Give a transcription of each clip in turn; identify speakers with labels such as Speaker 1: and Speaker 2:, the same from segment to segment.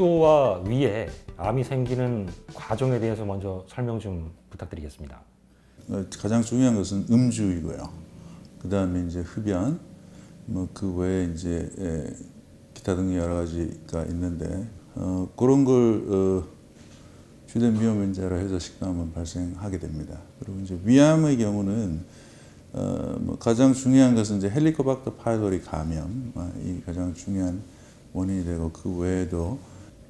Speaker 1: 식도와 위에 암이 생기는 과정에 대해서 먼저 설명 좀 부탁드리겠습니다.
Speaker 2: 어, 가장 중요한 것은 음주이고요. 그 다음에 이제 흡연, 뭐 그 외에 이제 에, 기타 등의 여러 가지가 있는데 어, 그런 걸 어, 주된 미흡연자로 해서 식도암은 발생하게 됩니다. 그리고 이제 위암의 경우는 어, 뭐 가장 중요한 것은 이제 헬리코박터 파이로리 감염, 아, 이 가장 중요한 원인이 되고 그 외에도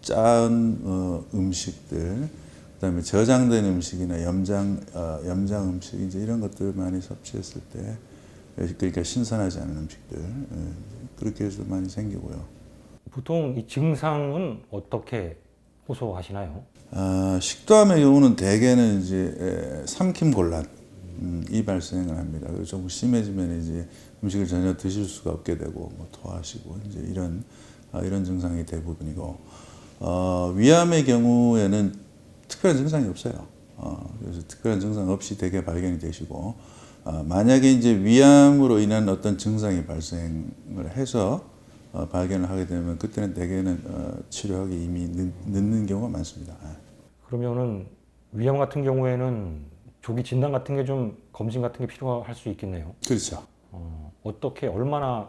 Speaker 2: 짠 어, 음식들, 그다음에 저장된 음식이나 염장 어, 염장 음식 이제 이런 것들 많이 섭취했을 때 그러니까 신선하지 않은 음식들 예, 그렇게 해서 많이 생기고요.
Speaker 1: 보통 이 증상은 어떻게 호소하시나요?
Speaker 2: 아, 식도암의 경우는 대개는 이제 에, 삼킴 곤란 음, 이 발생을 합니다. 그리고 좀 심해지면 이제 음식을 전혀 드실 수가 없게 되고 뭐 토하시고 이제 이런 아, 이런 증상이 대부분이고 어, 위암의 경우에는 특별한 증상이 없어요. 어, 그래서 특별한 증상 없이 대개 발견이 되시고 어, 만약에 이제 위암으로 인한 어떤 증상이 발생을 해서 어, 발견을 하게 되면 그때는 대개는 어, 치료하기 이미 늦, 늦는 경우가 많습니다. 예.
Speaker 1: 그러면은 위암 같은 경우에는 조기 진단 같은 게 좀 검진 같은 게 필요할 수 있겠네요.
Speaker 2: 그렇죠.
Speaker 1: 어, 어떻게 얼마나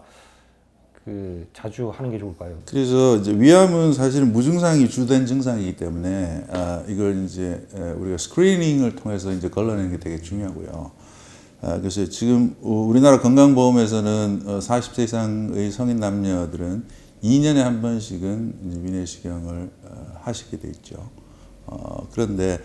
Speaker 1: 그 자주 하는 게 좋을까요?
Speaker 2: 그래서 이제 위암은 사실은 무증상이 주된 증상이기 때문에 아, 이걸 이제 에, 우리가 스크리닝을 통해서 이제 걸러내는 게 되게 중요하고요. 아, 그래서 지금 우- 우리나라 건강보험에서는 어, 40세 이상의 성인 남녀들은 2년에 한 번씩은 위내시경을 어, 하시게 돼 있죠. 어, 그런데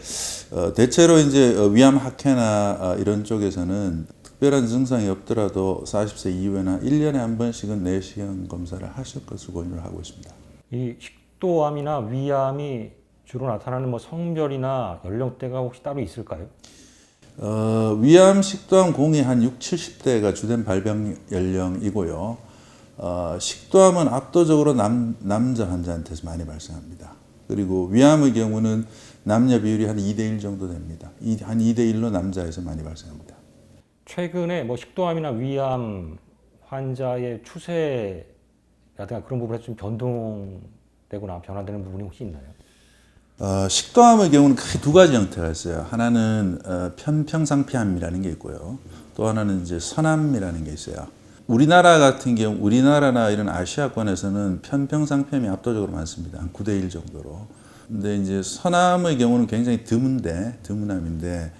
Speaker 2: 어, 대체로 이제 어, 위암 학회나 아, 이런 쪽에서는 특별한 증상이 없더라도 40세 이후에는 1년에 한 번씩은 내시경 검사를 하실 것을 권유를 하고 있습니다.
Speaker 1: 이 식도암이나 위암이 주로 나타나는 뭐 성별이나 연령대가 혹시 따로 있을까요?
Speaker 2: 어, 위암, 식도암 공이 한 6, 70대가 주된 발병 연령이고요. 어, 식도암은 압도적으로 남, 남자 환자한테서 많이 발생합니다. 그리고 위암의 경우는 남녀 비율이 한 2대 1 정도 됩니다. 이- 한 2대 1로 남자에서 많이 발생합니다.
Speaker 1: 최근에 뭐 식도암이나 위암 환자의 추세라든가 그런 부분에서 좀 변동되거나 변화되는 부분이 혹시 있나요?
Speaker 2: 어, 식도암의 경우는 크게 두 가지 형태가 있어요. 하나는 어, 편평상피암이라는 게 있고요. 또 하나는 이제 선암이라는 게 있어요. 우리나라 같은 경우, 우리나라나 이런 아시아권에서는 편평상피암이 압도적으로 많습니다. 한 9대 1 정도로. 근데 이제 선암의 경우는 굉장히 드문데, 드문암인데, 에,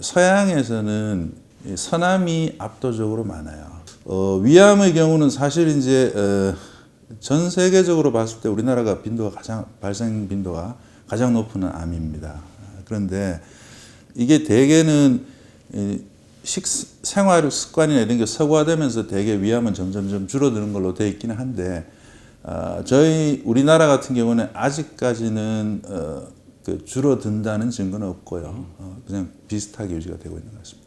Speaker 2: 서양에서는 이 선암이 압도적으로 많아요. 어, 위암의 경우는 사실 이제 어, 전 세계적으로 봤을 때 우리나라가 빈도가 가장 발생 빈도가 가장 높은 암입니다. 그런데 이게 대개는 이 식생활 습관이나 이런 게 서구화되면서 대개 위암은 점점점 줄어드는 걸로 되어 있기는 한데 아, 저희 우리나라 같은 경우는 아직까지는 어, 그 줄어든다는 증거는 없고요. 어, 그냥 비슷하게 유지가 되고 있는 것 같습니다.